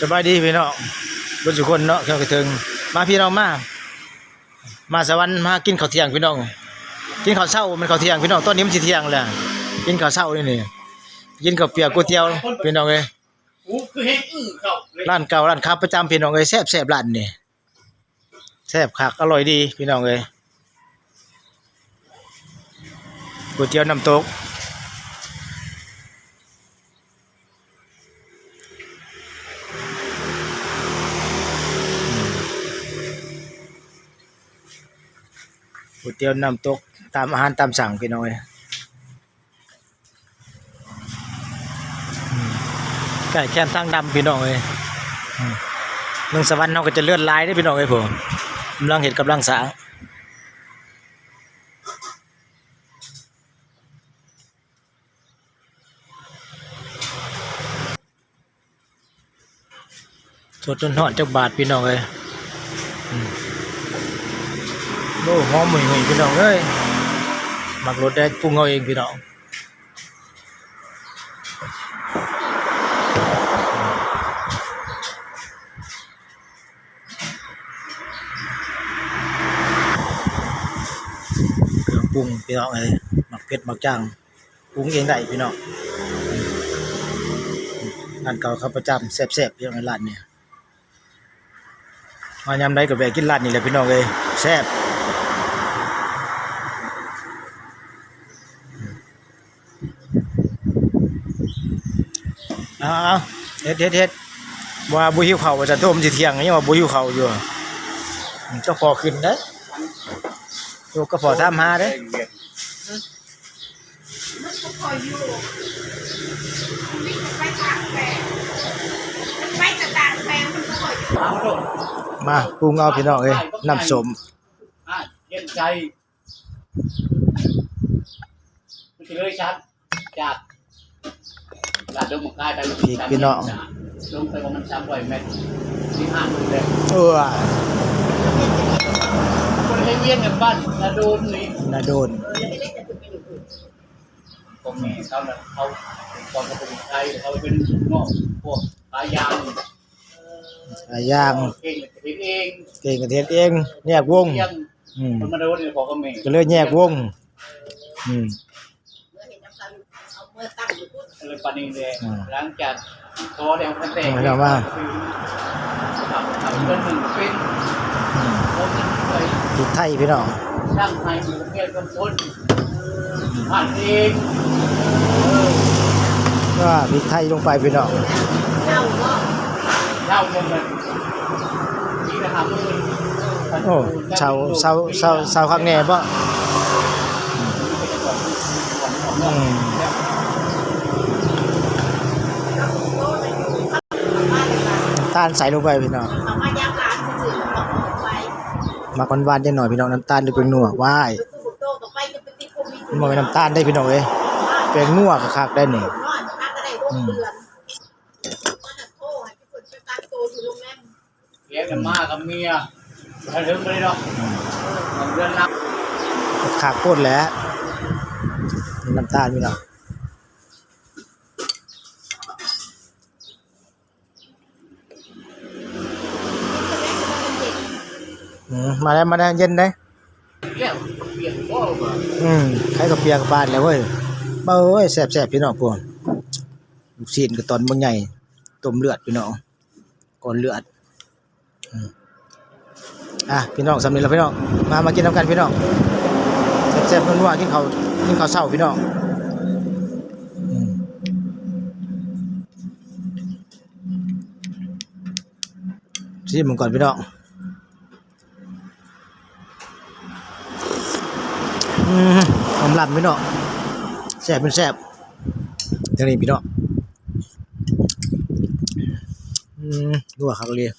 สบายดีพี่น้องบุญสุคนเนาะแค่กระเทิงมาพี่น้องมา มาสวรรค์มากินข้าวเที่ยงพี่น้อง กินข้าวเช้ามันข้าวเที่ยงพี่น้องตอนนี้มันสิเที่ยงแล้วกินข้าวเช้านี่นี่กินข้าวเปียกก๋วยเตี๋ยวพี่น้องเอ้ยอู้คือเฮ็ดอื้อเข้าเลยร้านเก่าร้านค้าประจำพี่น้องเอ้ยแซ่บแซ่บร้านนี่แซ่บคักอร่อยดีพี่น้องเอ้ยก๋วยเตี๋ยวน้ำตก ก๋วยเตี๋ยวน้ำตกตามอาหารตามสั่งพี่น้อยไก่แค่นตั้งดำพี่น้องเลยเมืองสวรรค์เราก็จะเลื่อนลายได้พี่น้องเลยผมกำลังเห็นกำลังสางสดจนหอดจักบาทพี่น้องเลย โอ้หอมหมุยหมุยพี่น้องเอ้ยมักรถได้ปรุงเอาเองพี่น้องเครื่องปรุงพี่น้องเอ้ยหมักเผ็ดหมักจ้างปรุงเองได้พี่น้องร้านเก่าเขาประจำแซ่บๆพี่น้องร้านเนี่ยมายามใดก็แวะกินร้านนี้แหละพี่น้องเอ้ยแซ่บ เอาเอาเฮ็ดเฮ็ดเฮ็ดว่าบุหิวเขาวว่าจะต้มสิเที่ยงยังว่าบุหิวเขาวอยู่อืมก็พอขึ้นเด้อตัวก็พอทำหาเด้อมันก็พออยู่วิ่งไปตากแฟนไปจะตากแฟนมันก็พออยู่เอาโดดมาปรุงเอาพี่น้องเอ้ยน้ำส้มอะเย็นใจมันจะเลยชัดจาก จากเดิมมันกลายไปลงไปประมาณสามร้อยเมตรที่ห้าเลยเออคนให้เวียนกันบ้านนาโดนนี่น่าโดนผมมีเขาเนี่ยเขาตอนเขาเป็นไทยเขาเป็นนอกพวกปลายางหลายอย่างเก่งเองเองเก่งกันเฮ็ดเองแยกวงยังอืมมันมาโดนเนี่ยพอก็มีก็เลยแยกวง อืม เมื่อเห็นน้ำตาล เอาเมื่อตั้งอยู่พุ่นเลยปานีเลยหลังจากท้อแดงมันแตกไม่ต้องว่าทำทำเงินหนึ่งเป็นอืมผมเคยพริกไทยพี่น้องสร้างไทยมีเกียรติกำพลผ่านเองก็พริกไทยลงไปพี่น้องเช่าก็เช่าเงินมันนี่นะครับมือโอ้เชาเชาเชาเชาข้างแน่บ่อืม โตเลยอยู่ข้างบ้านเลยค่ะ น้ำตา ลใส่ลงไปพี่น้องเอามายามร้านสื่อๆบอกไปมาคนหวานๆจังหน่อยพี่น้องน้ำตาลหรือเป็นนัวว้ายคือบุโตกับไปจะไปติดโควิดมันบ่แม่นน้ำตาลได้พี่น้องเอ้ยเป็นนัวคักๆได้นี่น้อยมันน่าจะได้หกเดือนมันจะโทษให้ทุกคนไปตั้งโตอยู่โรงแรมเลี้ยงกันมากับเมียถ้าถึงไปหรอกเดือนละคักโคตรแหล้วน้ำตาลพี่น้อง มาแล้วมาแล้วเย็นได้เลี้ยงเลี้ยงพ่อมาอืมใครก็เปียกบานแล้วเว้ยเบ้าเอ้ยแซ่บๆพี่น้องพวกลูกชิ้นก็ตอนบางใหญ่ต้มเลือดพี่น้องก่อนเลือดอะพี่น้องสำเร็จแล้วพี่น้องมามากินน้ำกันพี่น้องแซ่บๆนัวๆกินข้าวกินข้าวเช้าพี่น้องชิมมันก่อนพี่น้องอืม หอมลำพี่น้องแซ่บเป็นแซ่บเดี๋ยวนี้พี่น้องอืมนัวครับเลย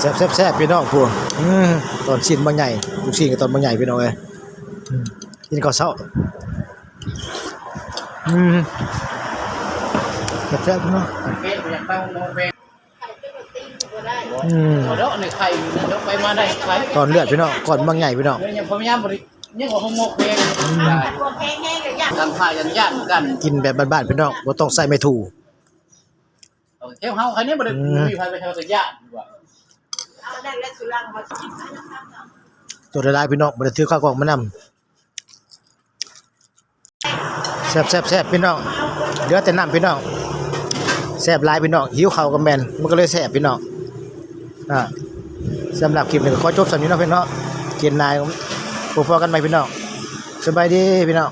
แซ่บแซ่บแซ่บพี่น้องพวกอืมตอนชิ้นบางใหญ่ลูกชิ้นกับตอนบางใหญ่พี่น้องเอ้ยอืมกินข้าวเช้าอืมแซ่บแซ่บพี่น้อง อืมเดี๋ยวในไข่เดี๋ยวไปมาได้ไข่ตอนเลือดพี่น้องก่อนบางใหญ่พี่น้องเดี๋ยวยังพยายามบริยังว่าหงมกเพลงแต่ตัวเพลงแห้งเลยอยากทำผ้ายันยากเหมือนกัน กินแบบบ้านๆพี่น้องบ่ต้องใส่ไม่ถูเอาเที่ยวเฮาคันนี้บ่ได้อืมมีใครไปเที่ยวก็ยากดีกว่าเอาได้และสุรังมาชิมให้นะครับตัวละลายพี่น้องบ่ได้ถือข้าวกล่องมานำแซ่บแซ่บแซ่บพี่น้องเหลือแต่น้ำพี่น้องแซ่บหลายพี่น้องหิวข้าวกับแม่นมันก็เลยแซ่บพี่น้อง นะสำหรับคลิปนี้ขอจบสำนี้เนาะพี่น้องเกียนนายผมพบกันใหม่พี่น้องสบายดีพี่น้อง